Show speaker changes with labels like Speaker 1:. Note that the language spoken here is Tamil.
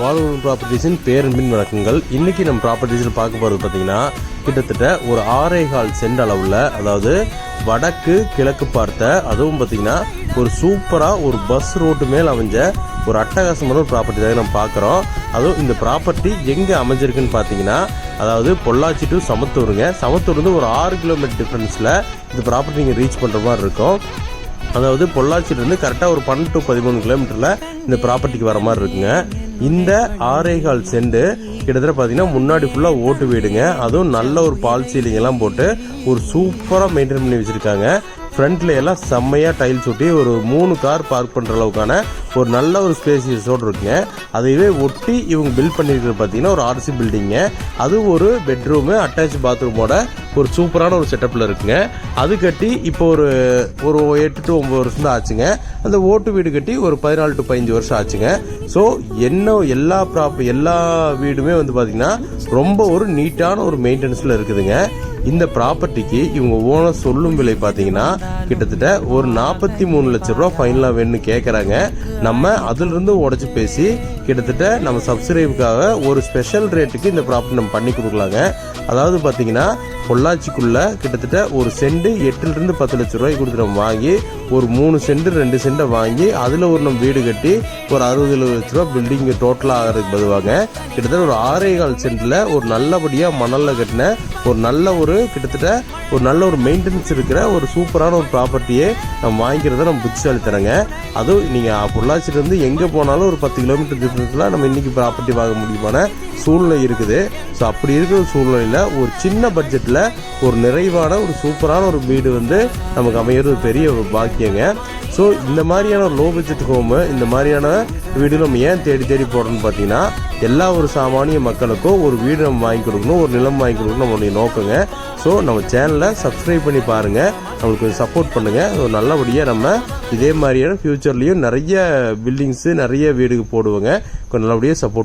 Speaker 1: வாழ்வு ப்ராப்பர்ட்டிஸின் பேரன்பின் வழக்கங்கள் இன்னைக்கு நம்ம ப்ராப்பர்ட்டிஸில் பார்க்க போகிறது பார்த்தீங்கன்னா கிட்டத்தட்ட ஒரு ஆறே கால் சென்ட் அளவில் அதாவது வடக்கு கிழக்கு பார்த்த அதுவும் பார்த்தீங்கன்னா ஒரு சூப்பராக ஒரு பஸ் ரோட்டு மேல் அமைஞ்ச ஒரு அட்டகாசமான ஒரு ப்ராப்பர்ட்டி தான் நம்ம பார்க்குறோம். அதுவும் இந்த ப்ராப்பர்ட்டி எங்கே அமைஞ்சிருக்குன்னு பார்த்தீங்கன்னா அதாவது பொள்ளாச்சி டு சமத்தூருங்க. சமத்தூர்லேருந்து ஒரு ஆறு கிலோமீட்டர் டிஃப்ரென்ஸில் இந்த ப்ராப்பர்ட்டி நீங்கள் ரீச் பண்ணுற மாதிரி இருக்கும். அதாவது பொள்ளாச்சியிலேருந்து கரெக்டாக ஒரு பன்னெண்டு டு பதிமூணு கிலோமீட்டரில் இந்த ப்ராப்பர்ட்டிக்கு வர மாதிரி இருக்குங்க. இந்த ஆரேகால் செண்டு கிட்டத்தட்ட பார்த்தீங்கன்னா முன்னாடி ஃபுல்லாக ஓட்டு வீடுங்க. அதுவும் நல்ல ஒரு பால் சீலிங் எல்லாம் போட்டு ஒரு சூப்பராக மெயின்டைன் பண்ணி வச்சுருக்காங்க. ஃப்ரண்ட்ல எல்லாம் செம்மையாக டைல்ஸ் ஒட்டி ஒரு மூணு கார் பார்க் பண்ணுற அளவுக்கான ஒரு நல்ல ஒரு ஸ்பேசியஸோடு இருக்குங்க. அதையவே ஒட்டி இவங்க பில்ட் பண்ணியிருக்கிறது பார்த்தீங்கன்னா ஒரு ஆர்சி பில்டிங்க அது ஒரு பெட்ரூமு அட்டாச் பாத்ரூமோட ஒரு சூப்பரான ஒரு செட்டப்பில் இருக்குங்க. அது கட்டி இப்போ ஒரு ஒரு எட்டு டு ஒம்பது வருஷம் தான் ஆச்சுங்க. அந்த ஓட்டு வீடு கட்டி ஒரு பதினாலு டு பதினஞ்சு வருஷம் ஆச்சுங்க. ஸோ என்ன எல்லா ப்ராப் எல்லா வீடுமே வந்து பார்த்திங்கன்னா ரொம்ப ஒரு நீட்டான ஒரு மெயின்டெனன்ஸில் இருக்குதுங்க. இந்த ப்ராப்பர்ட்டிக்கு இவங்க ஓனர் சொல்லும் விலை பார்த்தீங்கன்னா கிட்டத்தட்ட ஒரு நாற்பத்தி மூணு லட்ச ரூபா ஃபைனலாக வேணும்னு கேட்குறாங்க நம்ம அதிலிருந்து உடச்சி பேசி கிட்டத்தட்ட நம்ம சப்ஸ்கிரைபுக்காக ஒரு ஸ்பெஷல் ரேட்டுக்கு இந்த ப்ராப்பர்ட்டி நம்ம பண்ணி கொடுக்கலாங்க. அதாவது பார்த்தீங்கன்னா பொள்ளாச்சிக்குள்ள கிட்டத்தட்ட ஒரு செண்டு எட்டுலேருந்து பத்து லட்ச ரூபாய் கொடுத்து நம்ம வாங்கி ஒரு மூணு செண்டு ரெண்டு செண்டை வாங்கி அதில் ஒரு நம்ம வீடு கட்டி ஒரு அறுபது எழுபது லட்ச ரூபா பில்டிங் டோட்டலாக ஆகிறதுக்கு பதுவாங்க. கிட்டத்தட்ட ஒரு ஆறே கால் சென்டில் ஒரு நல்லபடியாக மணலில் கட்டின ஒரு நல்ல ஒரு கிட்டத்தட்ட ஒரு நல்ல ஒரு மெயின்டெனன்ஸ் இருக்கிற ஒரு சூப்பரான ஒரு ப்ராப்பர்ட்டியை நம்ம வாங்கிக்கிறத நம்ம புத்திசாலி தரங்க அதுவும் நீங்கள் பொள்ளாச்சிலேருந்து எங்கே போனாலும் ஒரு பத்து கிலோமீட்டர் டிஸ்டன்ஸில் நம்ம இன்றைக்கி ப்ராப்பர்ட்டி வாங்க முடியுமான சூழ்நிலை இருக்குது. ஸோ அப்படி இருக்கிற சூழ்நிலையில் ஒரு சின்ன பட்ஜெட்டில் ஒரு நிறைவான ஒரு சூப்பரான ஒரு வீடு வந்து நமக்கு அமையிறது பெரிய ஒரு பாக்கியங்க. ஸோ இந்த மாதிரியான ஒரு லோ பட்ஜெட் ஹோமு இந்த மாதிரியான வீடு நம்ம ஏன் தேடி தேடி போடுறோம்னு பார்த்தீங்கன்னா எல்லா ஒரு சாமானிய மக்களுக்கும் ஒரு வீடு நம்ம வாங்கி கொடுக்கணும் ஒரு நிலம் வாங்கி கொடுக்கணும் நம்மளுடைய நோக்கங்க. ஸோ நம்ம சேனலை சப்ஸ்கிரைப் பண்ணி பாருங்கள் நம்மளுக்கு கொஞ்சம் சப்போர்ட் பண்ணுங்கள் ஸோ நல்லபடியாக நம்ம இதே மாதிரியான ஃப்யூச்சர்லேயும் நிறைய பில்டிங்ஸு நிறைய வீடுக்கு போடுவோங்க. கொஞ்சம் நல்லபடியாக சப்போர்ட்